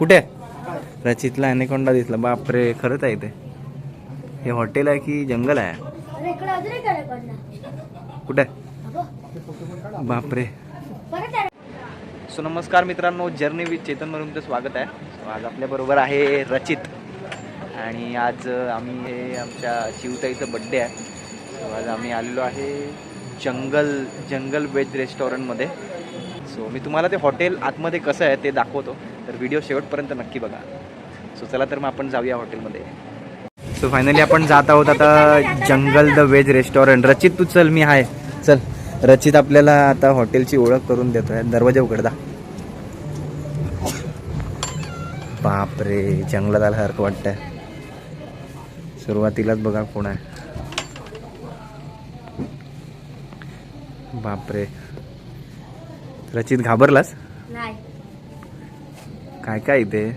कुठे? रचितला अनेकोंडा दिसला? बापरे खरंच आहे ते. हे हॉटेल आहे की जंगल आहे? कुठे? बापरे. सो नमस्कार मित्रांनो जर्नी विथ चेतन म्हणून तुमचं स्वागत आहे. आज आपल्याबरोबर आहे रचित. आणि आज आम्ही हे आमच्या शिवताईचं बड्डे आहे. आज आम्ही आलेलो आहे जंगल जंगल वेज रेस्टॉरंटमध्ये सो मी तुम्हाला ते हॉटेल आतमध्ये कसं आहे ते दाखवतो. तर व्हिडिओ शेवटपर्यंत नक्की बघा. सो चला तर मग आपण जाऊया हॉटेलमध्ये सो फायनली आपण जात आहोत आता जंगल द वेज रेस्टॉरंट रचित तू चल मी आहे चल. रचित आपल्याला आता हॉटेलची ओळख करून देतोय. दरवाजा उघडदा बापरे जंगलात आल्यासारखं वाटतंय. सुरुवातीलाच बघा कोण आहे. बापरे. रचित घाबरलास? नाही. काय काय इथे?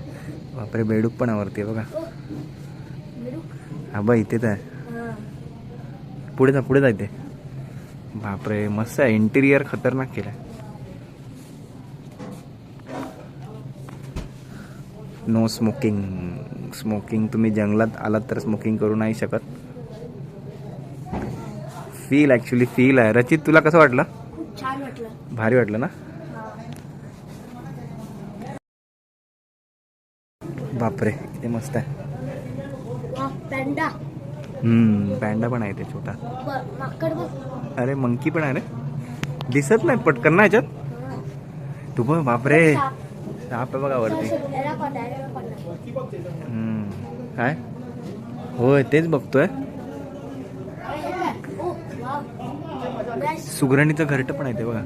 बापरे बेडूक पण आहे बघा. हा बा आहे हां. पुढे जा पुढे जा इथे. बापरे मस्त आहे. इंटिरियर खतरनाक केलं. आहे नो स्मोकिंग स्मोकिंग तुम्ही जंगलात आलात तर स्मोकिंग करू नाही शकत. फील ॲक्च्युली फील आहे. रचित तुला कसं वाटलं. भारी वाटलं ना? बापरे किती मस्त आहे. हम्म पॅन्डा पण आहे ते छोटा. अरे मंकी पण आहे रे. दिसत नाही पटकन ना याच्यात. तू बघ बापरे. साप. आहे बघा वरती. पण पण. काय? होय तेच बघतोय. सुगरणीचं घरट पण आहे ते बघा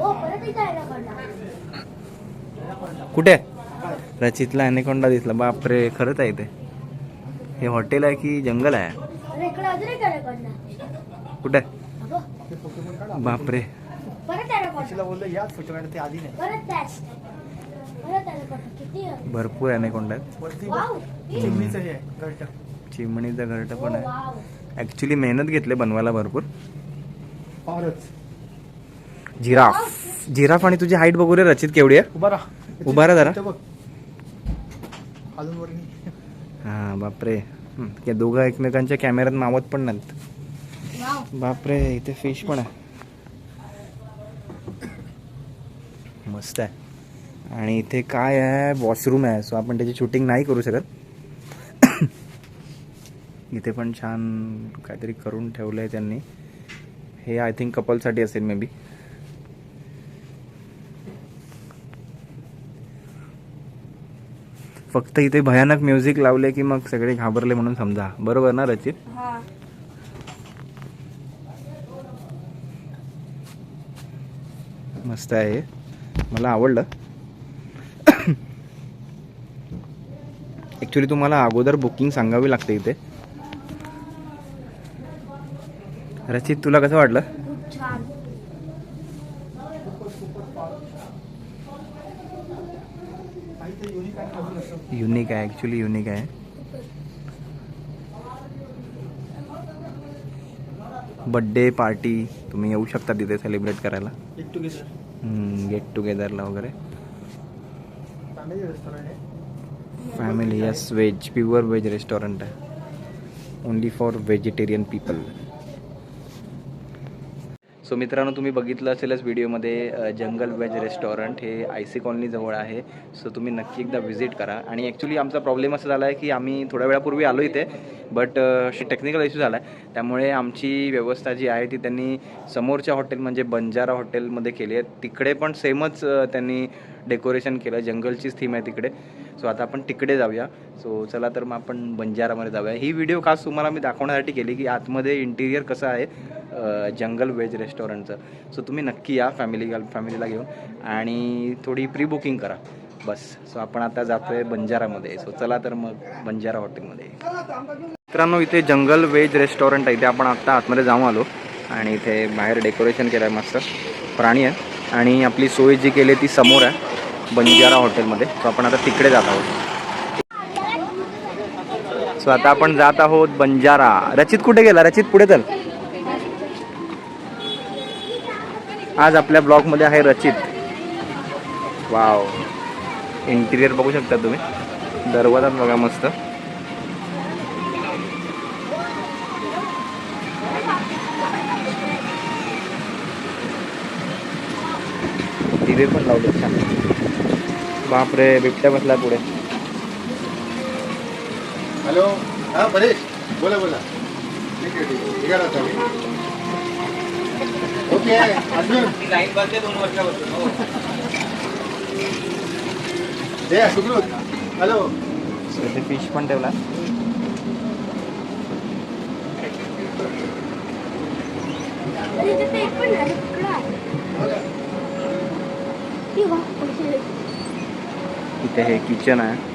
ओ, परत इथं आहे ना कोणता? कुठे? रचितला अनेकोंडा दिसला. बापरे खरंच आहे ते. हे हॉटेल आहे की जंगल आहे? कुठे? बापरे? भरपूर अनेकोंडा. आहेत. चिमणीचं हे आहे घरट. चिमणीचं घरट पण आहे. ऍक्च्युली मेहनत घेतले बनवायला भरपूर. जिराफ. जिराफ आणि तुझी हाईट बघू रे रचित केवढी आहे. उभा राहा. उभा राहा जरा. हा बापरे. या दोघं एकमेकांच्या कॅमेऱ्यात मावत पण नाहीत. बापरे इथे फिश पण आहे. मस्त आहे. आणि इथे काय आहे? वॉशरूम आहे. सो आपण त्याची शूटिंग नाही करू शकत. इथे पण छान काहीतरी करून ठेवलं आहे त्यांनी. हे आय थिंक कपलसाठी असेल मे बी फक्त इथे भयानक म्युझिक लावले की मग सगळे घाबरले म्हणून समजा. बरोबर ना रचित. मस्त आहे. मला आवडलं. ॲक्च्युली तुम्हाला अगोदर बुकिंग सांगावी लागते इथे. रचित तुला कसं वाटलं? युनिक आहे ॲक्च्युली युनिक आहे बड्डे पार्टी तुम्ही येऊ शकता तिथे सेलिब्रेट करायला। गेट टुगेदर गेट टुगेदरला वगैरे। Family family yes veg pure veg restaurant आहे only for vegetarian people so मित्रांनो तुम्ही बघितलं असेलच व्हिडिओमध्ये जंगल वेज रेस्टॉरंट हे आय सी कॉलनीजवळ आहे. सो तुम्ही नक्की एकदा व्हिजिट करा. आणि ॲक्च्युली आमचा प्रॉब्लेम असा झाला आहे की आम्ही थोड्या वेळापूर्वी आलो इथे. बट टेक्निकल इश्यू झाला आहे त्यामुळे आमची व्यवस्था जी आहे ती त्यांनी समोरच्या हॉटेल म्हणजे बंजारा हॉटेलमध्ये केली आहे. तिकडे पण सेमच त्यांनी डेकोरेशन केलं. जंगलचीच थीम आहे तिकडे. सो आता आपण तिकडे जाऊया. सो चला तर मग आपण बंजारामध्ये जाऊया. ही व्हिडिओ खास तुम्हाला मी दाखवण्यासाठी केली की आतमध्ये इंटिरियर कसं आहे जंगल वेज रेस्टॉरंटचं सो तुम्ही नक्की या फॅमिली फॅमिलीला घेऊन. आणि थोडी प्री बुकिंग करा. बस. सो आपण आता जातोय बंजारामध्ये. सो चला तर मग बंजारा हॉटेलमध्ये मित्रांनो इथे जंगल वेज रेस्टॉरंट आहे. इथे आपण आत्ता आतमध्ये जाऊन आलो आणि इथे बाहेर डेकोरेशन केलं आहे मस्त. प्राणी आहे. आणि आपली सोय जी केली आहे ती समोर आहे बंजारा हॉटेलमध्ये. सो आपण आता तिकडे जात आहोत. सो आता आपण जात आहोत बंजारा. रचित कुठे गेला? रचित पुढे चल. आज आपल्या ब्लॉगमध्ये आहे रचित. वाव. इंटिरियर बघू शकता तुम्ही. दरवाजात बघा मस्त. इंटिरियर पण लावले छान बापरे बिबट्या बसला पुढे. हॅलो? हा परेश बोला बोला. ठीक आहे ठीक आहे. मी ओके अजून? हे. सुकृत हॅलो? फिश पण ठेवला. पण. इथे हे किचन आहे.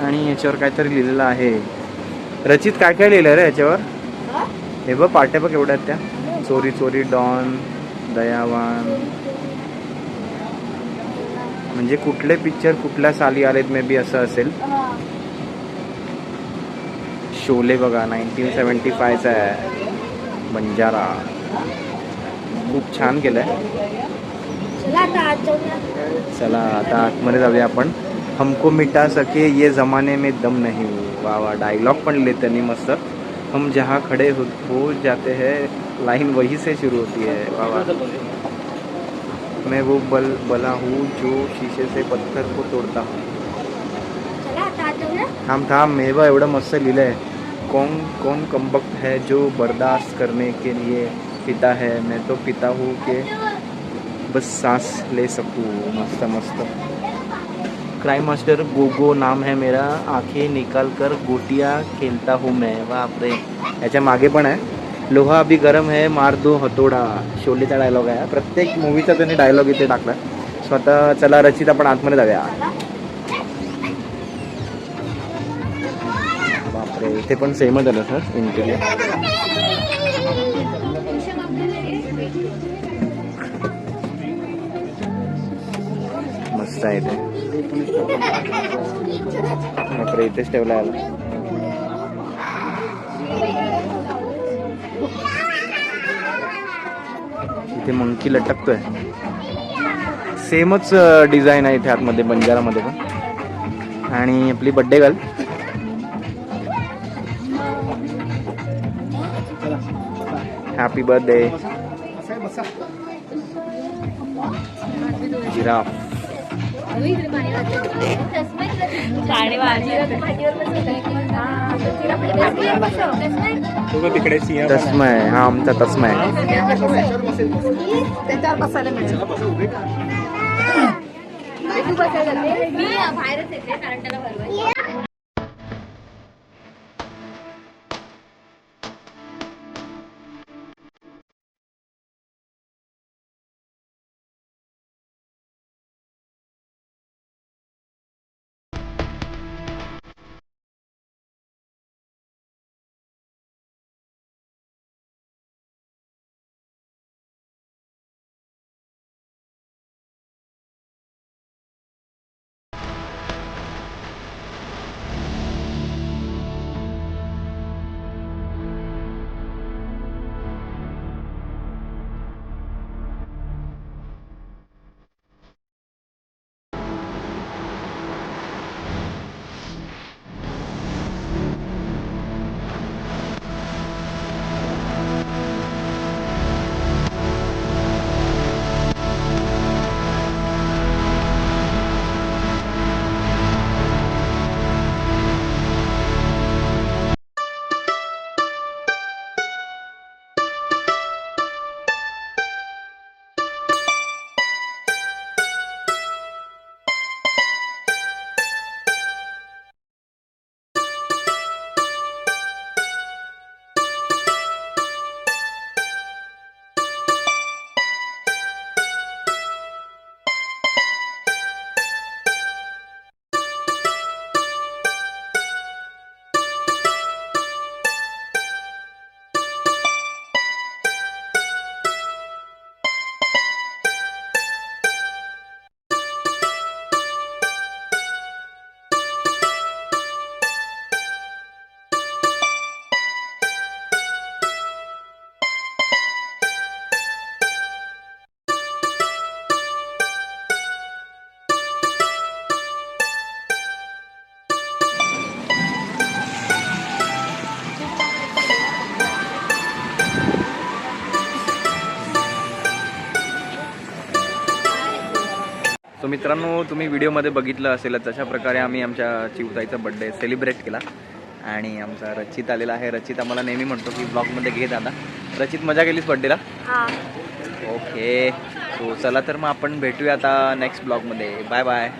आणि याच्यावर काहीतरी लिहिलेलं आहे. रचित काय काय लिहिलं रे याच्यावर? हा? बघ पाट्या बघ एवढ्या त्या. चोरी चोरी डॉन दयावान. म्हणजे कुठले पिक्चर कुठल्या साली आलेत मे बी असं असेल. शोले बघा नाईन्टीन सेवन्टी फायचा आहे. बंजारा. खूप छान केलं आहे चला आता आतमध्ये जाऊया आपण. हमको मिटा सके ये जमाने में दम नहीं वा वा डायलॉग पण लिहिले त्यांनी मस्त. हम जहाँ खड़े हो, हो जाते हैं लाइन वहीं से शुरू होती है. वा वा मैं वो बल बला हूँ जो शीशे से पत्थर को तोड़ता हूँ. थांब थांब हे एवढं मस्त लिहिलं आहे. कौन कौन कमबख्त है जो बर्दाश्त करने के लिए पिता है? मैं तो पिता हूँ कि बस सांस ले सकूँ। मस्त मस्त। क्राइम मास्टर गोगो नाम है मेरा। आंखें निकाल कर गोटियाँ खेलता हूँ मैं। बापरे याच्या मागे पण आहे लोहा अभी गरम है मार दो हतोडा शोलेचा डायलॉग आहे प्रत्येक मूवीचा त्याने डायलॉग इथे टाकला स्वतः चला रचित आपण आतमध्ये जाऊया. बापरे इथे पण सेमच आलं सर इंटिरियर मस्त आहे इथेच ठेवला आला इथे मंकी लटकतोय. सेमच डिझाईन आहे इथे आतमध्ये बंजारामध्ये पण. आणि आपली birthday girl happy birthday giraffe. Tasmay हा आमचा तस्मय त्याच्यावर बसायला मिळेल मी बाहेरच येते कारण त्याला सो मित्रांनो तुम्ही व्हिडिओमध्ये बघितलं असेल तशा प्रकारे आम्ही आमच्या चिवताईचा बड्डे सेलिब्रेट केला. आणि आमचा रचित आलेला आहे. रचित आम्हाला नेहमी म्हणतो की ब्लॉगमध्ये घे दादा. रचित मजा केलीस बड्डेला हा. ओके सो चला तर मग आपण भेटूया आता नेक्स्ट ब्लॉगमध्ये बाय बाय